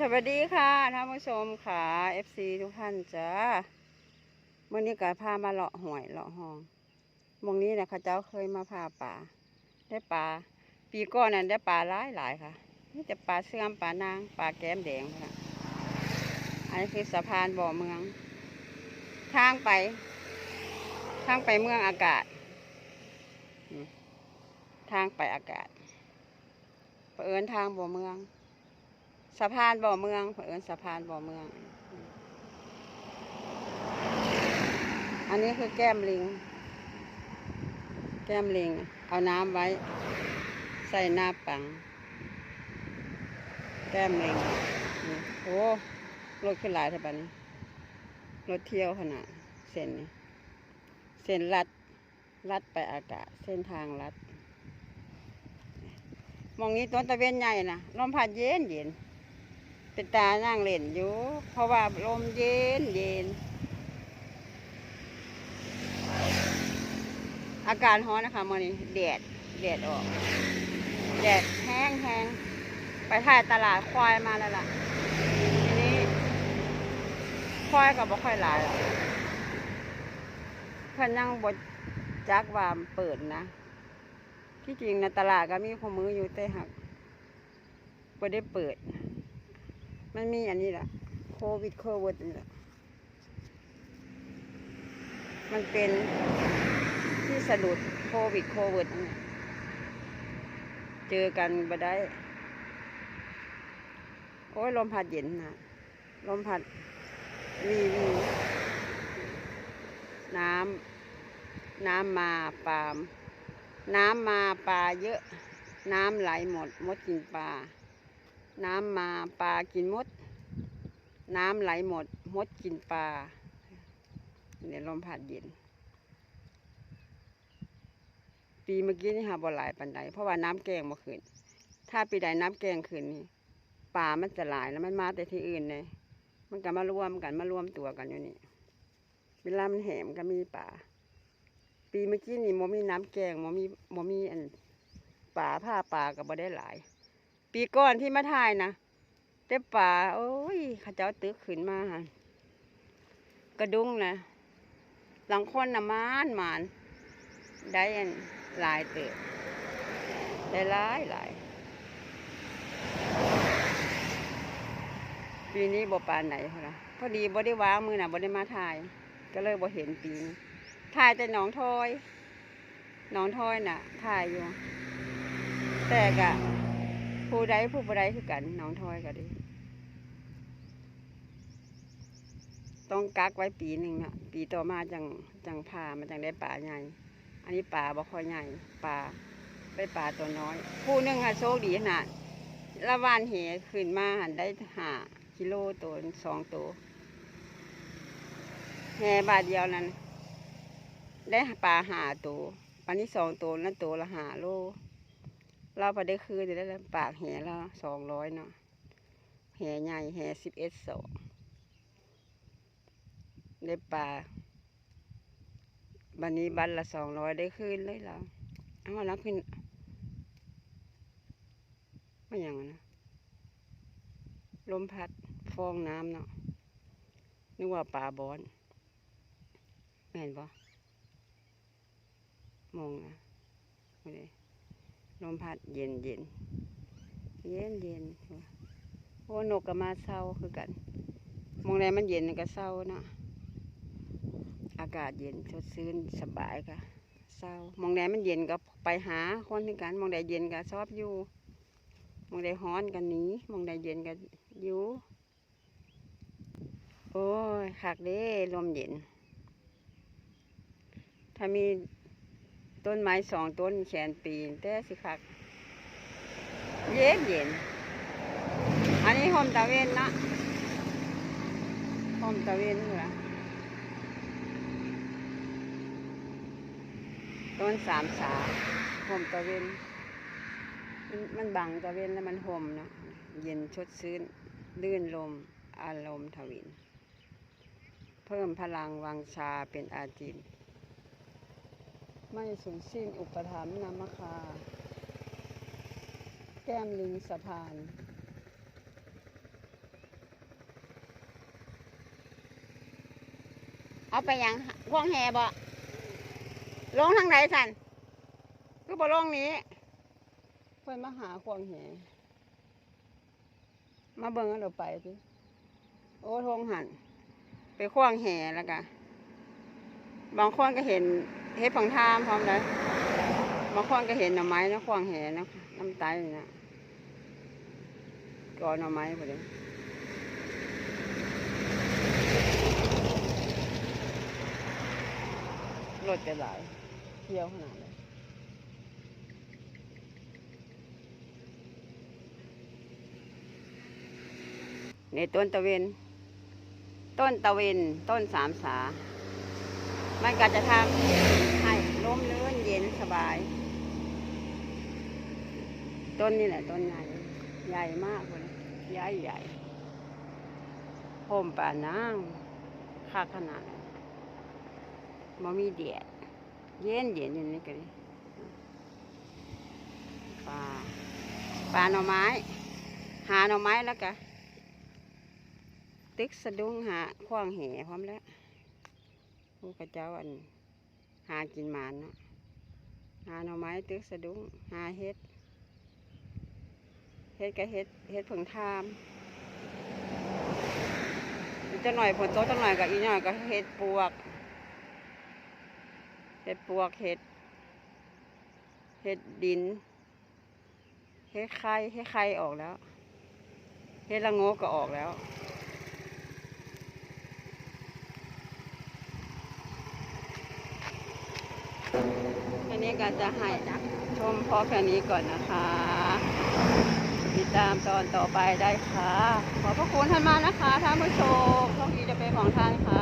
สวัสดีค่ะท่านผู้ชมค่ะ FC ทุกท่านจ้าเมื่อนี้ก็พามาเลาะหวยเลาะห้องมองนี้นะเขาเจ้าเคยมาพาป่า ได้ปลาปีก่อนนั้นได้ปลาหลายหลายค่ะนี่จะปลาเสื่อมปลานางปลาแก้มแดงค่ะ อันนี้คือสะพานบ่อเมือง ทางไป ทางไปเมืองอากาศ ทางไปอากาศเผอิญทางบ่อเมือง สะพานบ่อเมืองเผอิญสะพานบ่อเมือง อันนี้คือแก้มลิง แก้มลิง เอาน้ำไว้ ใส่หน้าปัง แก้มลิงนี่โอ้รถขึ้นหลายท่านี้รถเที่ยวขนาดเส้นนี้ เส้นลัดลัดไปอากาศ เส้นทางลัดมองนี้ต้นตะเวนใหญ่นะลมพัดเย็นเย็น เป็นตานั่งเล่นอยู่ เพราะว่าลมเย็นเย็น อากาศร้อนนะคะมื่อนี้แดดแดดออก แดดแห้งแห้งไปถ่ายตลาดควายมาแล้วล่ะ ทีนี้ควายก็บ่ค่อยหลายหรอกเพิ่นยังบดจักว่าเปิดนะ ที่จริงในะตลาดก็มีข้อมืออยู่แต่หักบ่ได้เปิด มันมีอันนี้แหละโควิดโควิดนี่แหละมันเป็นที่สะดุดโควิดโควิดเจอกันบ่ได้ โอ้ยลมพัดเย็นนะลมพัดวีวีน้ำน้ำมาปลาม น้ำมาปลาเยอะ น้ำไหลหมดมดกินปลา น้ำมาปลากินมด น้ำไหลหมด มดกินปลาเนี่ยลมพัดเย็น ปีเมื่อกี้นี่หาบ่หลายปันใดเพราะว่าน้ำแกงมาขึ้น ถ้าปีใดน้ำแกงขึ้นนี่ป่ามันจะหลายแล้วมันมาแต่ที่อื่นเลยมันก็มารวมกันมารวมตัวกันอยู่นี่เวลามันแหมก็มีป่า ปีเมื่อกี้นี่มมีน้ำแกงมมีมมีอันป่าผ้าป่าก็บ่ได้หลาย ปีก่อนที่มาถ่ายนะแต่ป่าโอ้ยขาเจ้าตึกขึ้นมาหันกระดุงนะหลังคนนะมานมานได้อันหลายเติบได้หลายหลายปีนี้บ่ปานไหนพอละพอดีบ่ได้ว้างมือน่ะบ่ได้มาถ่าย ก็เลยบ่เห็นปีนี้ถ่ายแต่หนองทอยหนองทอยน่ะถ่ายอยู่ แต่กะ ผู้ใดผู้บ่ใดคือกันน้องทอยก็ดี ต้องกักไว้ปีหนึ่งนะปีต่อมาจังจังพามันจังได้ป่าใหญ่อันนี้ป่าบ่ค่อยใหญ่ป่าได้ป่าตัวน้อย ผู้หนึงอะโชคดีขนาดละวานเหขึ้นมาหันได้หากิโลตัวสองตัวแห่บาทเดียวนั้น ได้ปลาหาตัวปันนี้สองตัวนั้นตัวละหาโล เราพอได้คืนอยู่แล้วล่ะปากแห่ละสองร้อยเนาะแห่ใหญ่แห่สิบเอ็ดสองได้ปลาบันนี้บันละสองร้อยได้คืนเลยเราเอาแล้วขึ้นไม่อย่างนั้นนะลมพัดฟองน้ำเนาะนึกว่าปลาบอนแม่นปะมองนะไม่ได้ ลมพัดเย็นเย็นเย็นเย็นโอ้นกก็มาเศร้าคือกัน มองแลมันเย็นก็เศร้าเนาะอากาศเย็นสดชื่นสบายค่ะเศร้ามองแลมันเย็นก็ไปหาคนคือกัน มองแดเย็นก็ชอบอยู่ มองแดฮ้อนกันหนีมองแดเย็นก็อยู่โอ้ยคักเด้ลมเย็น ถ้ามี ต้นไม้สองต้นแขนปีนแต่สิคักเย็นเย็น อันนี้โฮมตะเวนนะโฮมตะเวนเหรอต้นสามสาโฮมตะเวนมันมันบังตะเวนแล้วมันโฮมเนาะเย็นชดชื้นลื่นลมอารมณ์ทวิน เพิ่มพลังวังชาเป็นอาจิน ไม่สูญสิ้นอุปถัมภ์นามคา แก้มลิงสะพาน เอาไปยังว่องแฮบ่ลงทางไหนสันก็บ่ลงนี้เพื่อยมาหาควงแหมาเบิ่งนเราไปสิโอ้ทงหัน ไปควงแหแล้วกะบางคนก็เห็น เฮ็ดผังทามพร้อมเลยบางคนก็เห็นหน่อไม้นะห่วงแหนะน้ำตนี่นะก่อนหน่อไม้พอดีรถจะหลายเที่ยวขนาดเลยในต้นตะเวน ต้นตะเวน ต้นสามสา มันก็จะทำให้ลมลื่นเย็นสบาย ต้นนี่แหละต้นใหญ่ ใหญ่มากเลยใหญ่ใหญ่โฮมป่านางค่าขนาดนั้นบ่มีแดดเย็นเย็นอยู่นี่ก็ดิปลาปลาหน่อไม้ หาหน่อไม้แล้วก็ตึกสะดุ้งหาขว้างแหพร้อมแล้ว พวกระเจ้าอัน หากินหมานเนาะหาหน่อไม้ตึกสะดุ้งหาเฮ็ด เฮ็ดก็เฮ็ดเฮ็ดผงทามจะหน่อยผลโตจะหน่อยกับอีหน่อยก็เฮ็ดปวกเห็ดปวกเห็ดเห็ดดินเห็ดไข่เห็ดไข่ออกแล้วเห็ดละงกก็ออกแล้ว อันนี้ก็จะให้ชมพอแค่นี้ก่อนนะคะ ติดตามตอนต่อไปได้ค่ะ ขอพระคุณท่านมากนะคะท่านผู้ชมโชคดีจะเป็นของท่านค่ะ